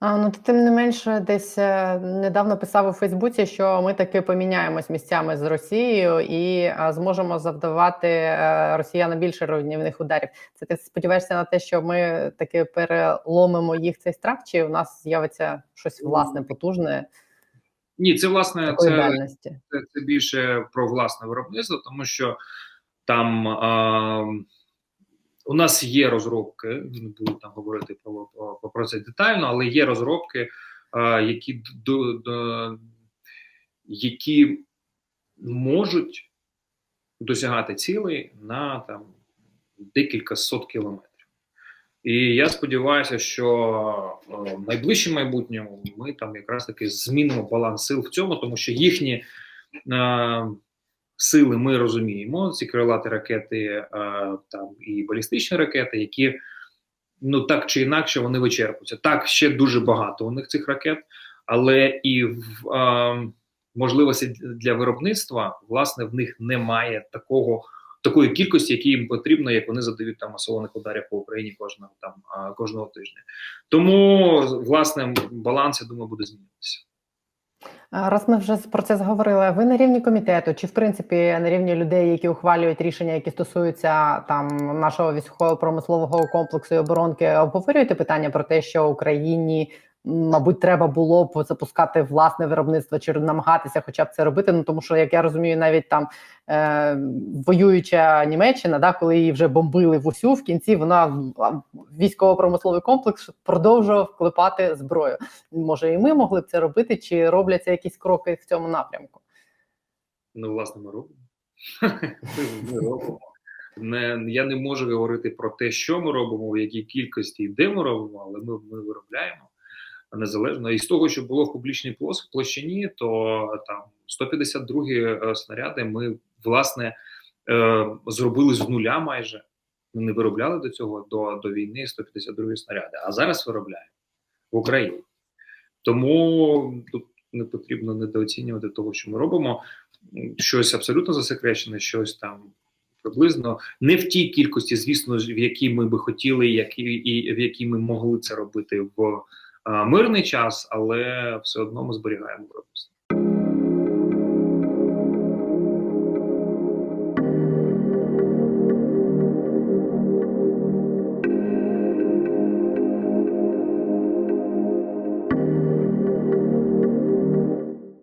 А, ну, ти тим не менше, десь е, недавно писав у Фейсбуці, що ми таки поміняємось місцями з Росією і зможемо завдавати е, росіянам більше руйнівних ударів. Це ти сподіваєшся на те, що ми таки переломимо їх цей страх, чи у нас з'явиться щось власне потужне Ні, це власне це, це, це більше про власне виробництво, тому що там а, у нас є розробки, не буду там говорити про, про, про це детально, але є розробки, які до, до, які можуть досягати цілей на там декілька сот кілометрів. І я сподіваюся, що е, в найближчому майбутньому ми там якраз таки змінимо баланс сил в цьому, тому що їхні е, сили ми розуміємо. Ці крилаті ракети е, там і балістичні ракети, які ну так чи інакше вони вичерпуються. Так, ще дуже багато у них цих ракет, але і в е, можливості для виробництва власне в них немає такого такої кількості, які їм потрібно, як вони задають там масованих ударів по Україні кожного там кожного тижня. Тому власне баланс, я думаю, буде змінюватися. Раз ми вже про це зговорили, ви на рівні комітету, чи в принципі на рівні людей, які ухвалюють рішення, які стосуються там нашого військово-промислового комплексу і оборонки, обговорюєте питання про те, що Україні мабуть, треба було б запускати власне виробництво чи намагатися, хоча б це робити. Ну тому що, як я розумію, навіть там е, воююча Німеччина, да, коли її вже бомбили в усю в кінці, вона військово-промисловий комплекс продовжував вклепати зброю. Може, і ми могли б це робити, чи робляться якісь кроки в цьому напрямку? Ну, власне, ми робимо. Не, я не можу говорити про те, що ми робимо, в якій кількості і де ми робимо, але ми, ми виробляємо незалежно. І з того, що було в публічній площині, то там 152 е, снаряди ми власне е, зробили з нуля майже. Ми не виробляли до цього до, до війни 152 снаряди, а зараз виробляємо в Україні. Тому тут не потрібно недооцінювати того, що ми робимо. Щось абсолютно засекречене, щось там приблизно не в тій кількості, звісно, в якій ми би хотіли, які і в якій ми могли це робити в мирний час, але все одно ми зберігаємо.